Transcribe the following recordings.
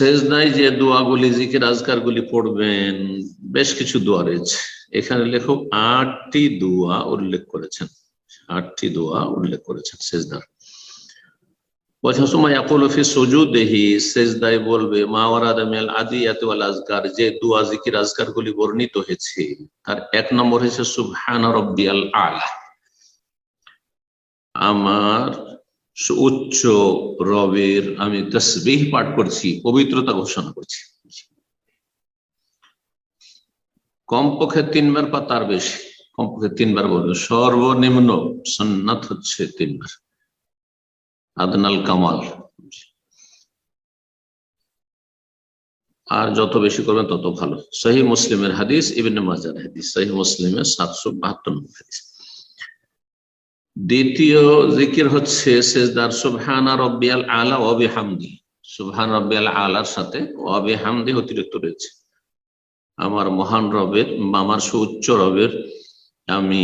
শেষদায় যে দোয়াগুলি, জিকির আজকারগুলি পড়বেন, বেশ কিছু দোয়া রয়েছে। এখানে লেখক আটটি দোয়া উল্লেখ করেছেন। আটটি দোয়া উল্লেখ করেছেন শেষদার। বলছেন সময় ফি সুজুদেহি, শেষদায় বলবে, মা ওয়ারাদামিয়াল আদিয়াত ওয়াল আজকার যে দোয়া, জিকির আজকার গুলি বর্ণিত হয়েছে, তার এক নম্বর হয়েছে, সুবহান রব্বিয়াল আলা আমার উচ্চ রবের আমি তসবিহ পাঠ করছি, পবিত্রতা ঘোষণা করছি। কমপক্ষে তিনবার বা তার বেশি, কমপক্ষে তিনবার বলবে। সর্বনিম্ন সন্ন্যত হচ্ছে তিনবার। আদনাল কামাল। আর যত বেশি করবেন তত ভালো। সহি মুসলিমের হাদিস, ইবিন মাজার হাদিস। সহি মুসলিমের সাতশো বাহাত্তর হাদিস। দ্বিতীয় জিকির হচ্ছে সেজদার সুবহানা রব্বিয়াল আলা অবি হামদি সুবহান রব্বিয়াল আলার সাথে অবি হামদি অতিরিক্ত রয়েছে। আমার মহান রবের আমার সুউচ্চ রবের আমি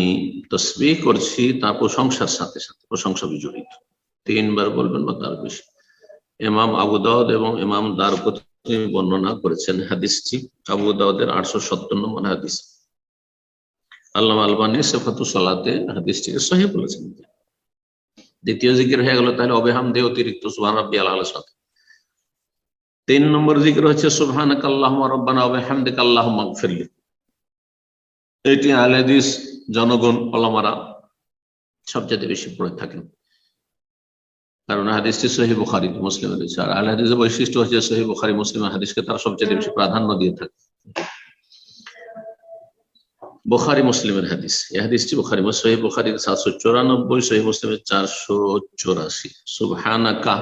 তসবি করছি তার প্রশংসার সাথে সাথে, প্রশংসা বিজড়িত। তিনবার বলবেন বা তার বেশি। ইমাম আবু দাউদ এবং ইমাম দারকতি বর্ণনা করেছেন হাদিসটি। আবু দাউদের আটশো সত্তর নম্বর হাদিস। আল্লাহ আলবানী সেফাতু সালাতে হাদিসটিকে সহি বলেছেন। দ্বিতীয় জিকির হয়ে গেল তাহলে অবেহাম দে অতিরিক্ত সুহান রব্বি আল্লাহ সাথে। তিন নম্বর জিকির হচ্ছে সুবহান কাল্লাহ রব্বানা অবেহামদিক আল্লাহ মাগফিরলি এটি আলেদিস জনগণ ওলামারা সবচেয়ে বেশি পড়ে থাকেন। কারণ হাদিসটি সহি বুখারি মুসলিমের রয়েছে। আর আল হাদিসের বৈশিষ্ট্য হচ্ছে সহি বুখারি মুসলিমের হাদিসকে তারা সবচেয়ে বেশি প্রাধান্য দিয়ে থাকে। বোখারি মুসলিমের হাদিস। এই হাদিসটি বোখারি সহি বোখারি, সাতশো চৌরানব্বই সহি মুসলিমের চারশো চৌরাশি। সুবহানাকা,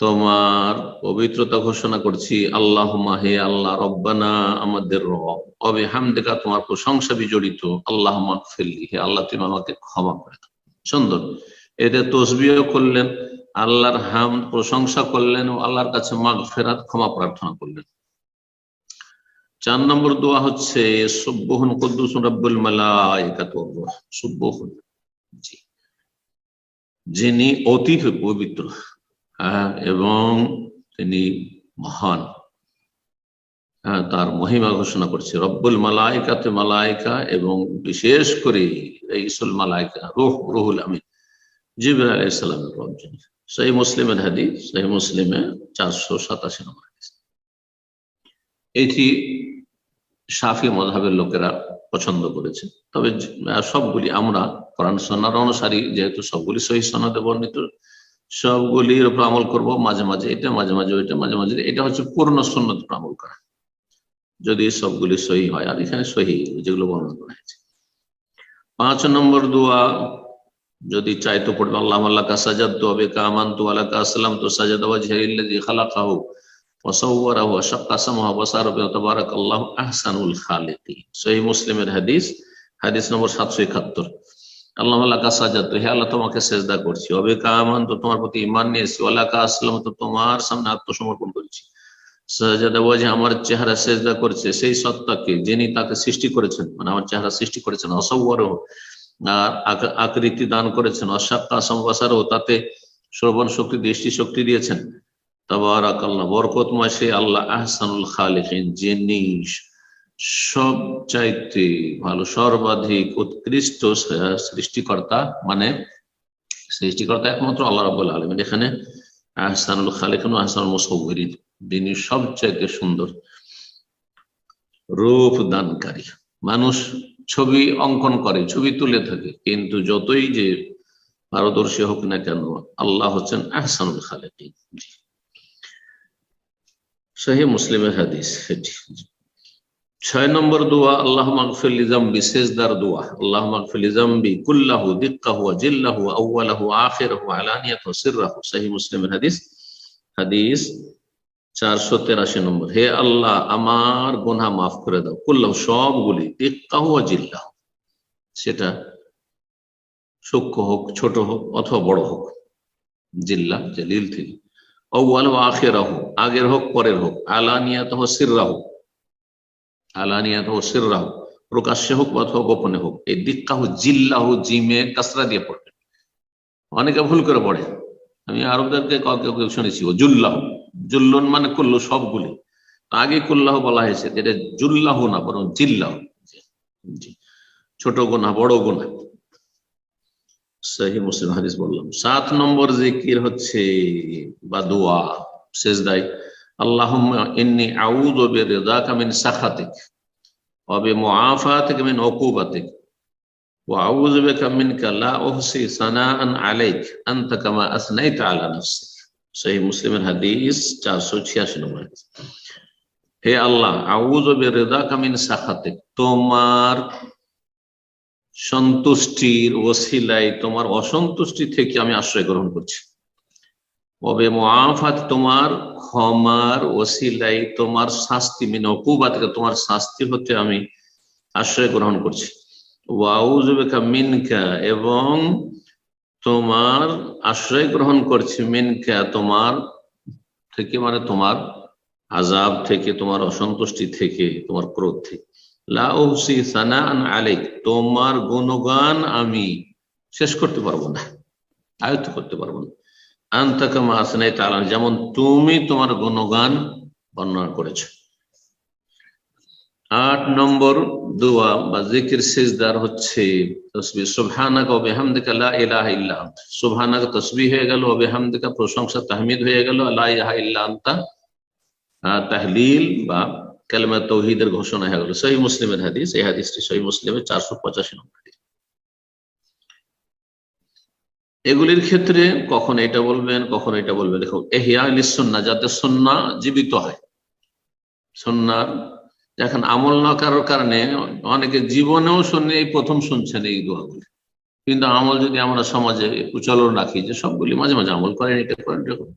তোমার পবিত্রতা ঘোষণা করছি। আল্লাহ মাহে আল্লাহ, রব্বানা আমাদের রব। অবে হামদেকা তোমার প্রশংসা বিজড়িত। আল্লাহ মাকফিল্লি হে আল্লাহ, তুমি আমাকে ক্ষমা করে সুন্দর। এতে তসবিও করলেন, আল্লাহর হাম প্রশংসা করলেন ও আল্লাহর কাছে মাগ ফেরাত ক্ষমা প্রার্থনা করলেন। চার নম্বর দোয়া হচ্ছে সুব্বহন কুদ্দুস রব্বুল মালাইকাত সুব্বহন যিনি অতি পবিত্র হ্যাঁ এবং তিনি মহান হ্যাঁ তার মহিমা ঘোষণা করছে, রব্বুল মালাইকাতে মালাইকা এবং বিশেষ করে ইসুল মালাইকা রুহ, রুহুল আমিন। জিবর আলাইসালামের রব যিনি। সেই মুসলিমের হাদিস সেই মুসলিমে চারশো সাতাশি নম্বর এটি সাফি মধাবের লোকেরা পছন্দ করেছে। তবে সবগুলি আমরা কোরআন সন্ন্যার অনুসারী, যেহেতু সবগুলি সহি সনদে বর্ণিত সবগুলির উপর আমল করব মাঝে মাঝে এটা, মাঝে মাঝে ওইটা, মাঝে মাঝে এটা হচ্ছে পূর্ণ সন্ন্যত আমল করা। যদি সবগুলি সহি হয়, আর এখানে সহি যেগুলো বর্ণনা করা হয়েছে। পাঁচ নম্বর দোয়া, যদি চাইতো পড়বে, আল্লাহ আল্লাহ কা সাজাদ তো হবে কামান তো আল্লাহ কা আসলাম তো সাজাদ ওয়াজহিল্লাযী খালাকাহু ওয়াসাওয়ারাহু ওয়া শাক্কা সামাহু ওয়া আহসানুল খালিকিন সহিহ মুসলিমের হাদিস হাদিস নম্বর 771 আল্লাহ আল্লাহ কা সাজাদ হে আল্লাহ তোমাকে সেজদা করছি। ওবে কামান তো তোমার প্রতি ঈমান নিয়েছি। ওয়া কা আসলাম তো তোমার সামনে আত্মসমর্পণ করেছি। সাজাদা ওয়াজহ আমার চেহারা সেজদা করছে সেই সত্তাকে যিনি তাকে সৃষ্টি করেছেন। মানে আমার চেহারা সৃষ্টি করেছেন অসওয়ারাহু আকৃতি দান করেছেন। অসাক্কা সম্বাসারও তাতে শ্রবণ শক্তি দৃষ্টি শক্তি দিয়েছেন। আহসানুল ভালো, সর্বাধিক উৎকৃষ্ট সৃষ্টিকর্তা মানে সৃষ্টিকর্তা একমাত্র আল্লাহ রাবুল আলমিন। এখানে আহসানুল খালিকিন আহসানুল মুসৌরিদ যিনি সবচাইতে সুন্দর রূপ দানকারী। মানুষ ছবি অঙ্কন করে, ছবি তুলে থাকে, কিন্তু যতই যে পারদর্শী হোক না কেন, আল্লাহ হচ্ছেন আহসানুল খালেকিন। সহি মুসলিমের হাদিস এটি ছয় নম্বর দোয়া আল্লাহ মাগফিল জাম্বি শেষদার দোয়া। আল্লাহ মাগফিল জাম্বি কুল্লাহু, দিক্কাহু জিল্লাহু আউয়ালাহু আখিরাহু আলানিয়াতহু সিররাহু, সহি মুসলিমের হাদিস। হাদিস চারশো তেরাশি নম্বর। হে আল্লাহ, আমার গোনা মাফ করে দাও। করলাম সবগুলি টিক্কাহু জিল্লাহ। সেটা সূক্ষ্ম হোক, ছোট হোক, অথবা বড় হোক। জিল্লা, জলিল থেকে। অওয়াল আখের হোক আগের হোক, পরের হোক। আলানিয়াত হোক সিররাহ আলানিয়াত হোক সিররাহ, প্রকাশ্যে হোক অথবা গোপনে হোক। এই দিক্কাহু, জিল্লাহ, জিমে কাসরা দিয়ে পড়বে। অনেকে ভুল করে পড়ে। আমি আরবদেরকে কাউকে শুনেছি, ও জুল্লাহ। জুল্লুন মানে করল সবগুলি। আগে কুল্লাহ বলা হয়েছে এটা জুল্লাহ না, বরং জিল্লাহ। ছোট গোনা বড় গোনা সহি মুসলিম হাদিস বললাম। সাত নম্বর জিকির হচ্ছে বা দোয়া শেষ দায় আল্লাহুম্মা ইন্নী আউযু বিরিদাকা মিন সাখাতিক ওয়া বিমুআফাতিক মিন নাফসিক। সহি মুসলিমের হাদিস 486 নম্বর হে আল্লাহ আউজ আউযু বিরিদাকা মিন সাখাতিক, তোমার সন্তুষ্টির ওসিলাই তোমার অসন্তুষ্টি থেকে আমি আশ্রয় গ্রহণ করছি। তবে মোয়াফাত তোমার ক্ষমার ওসিলাই তোমার শাস্তি, মিন অকুবা থেকে তোমার শাস্তি হতে আমি আশ্রয় গ্রহণ করছি। ওয়াউজুবেকা মিনকা, এবং তোমার আশ্রয় গ্রহণ করছি মিনকা, তোমার থেকে মানে তোমার আজাব থেকে, তোমার অসন্তুষ্টি থেকে, তোমার ক্রোধ থেকে। লাউসি সানান আলেক তোমার গুণগান আমি শেষ করতে পারব না, আয়ত্ত করতে পারব না। আন্তাকামা আসনাই তালান যেমন তুমি তোমার গুণগান বর্ণনা করেছ। আট নম্বর দোয়া বা জিকির সিজদার হচ্ছে তসবি সুবহানাকা ওয়া বিহামদিকা লা ইলাহা ইল্লা আনতা। তসবিহ হয়ে গেল, ওয়া বিহামদিকা প্রশংসা, তাহমিদ হয়ে গেল, লা ইলাহা ইল্লা আনতা। তাহলিল বা কালেমা তৌহিদের ঘোষণা হয়ে গেল। সহি মুসলিমের হাদিস, এই হাদিসটি সহি মুসলিমের চারশো পঁচাশি নম্বর এগুলির ক্ষেত্রে কখন এটা বলবেন, কখন এটা বলবেন। দেখো এহিয়া সন্না যাতে সন্না জীবিত হয়। সন্ন্যার এখন আমল না কারোর কারণে অনেকে জীবনেও শুনে, এই প্রথম শুনছেন এই দোয়াগুলি। কিন্তু আমল যদি আমরা সমাজে প্রচলন রাখি, যে সবগুলি মাঝে মাঝে আমল করেন, এটা করেন এটা করেন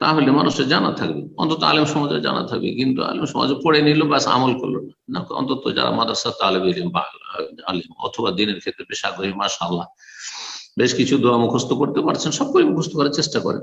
তাহলে মানুষের জানা থাকবে। অন্তত আলেম সমাজে জানা থাকবে। কিন্তু আলেম সমাজে পড়ে নিল বাস আমল করল না। অন্তত যারা মাদ্রাসা তালেব ইলিম, বা আলিম অথবা দিনের ক্ষেত্রে বেশ আগ্রহী মাসা আল্লাহ বেশ কিছু দোয়া মুখস্ত করতে পারছেন সবকিছু মুখস্ত করার চেষ্টা করেন।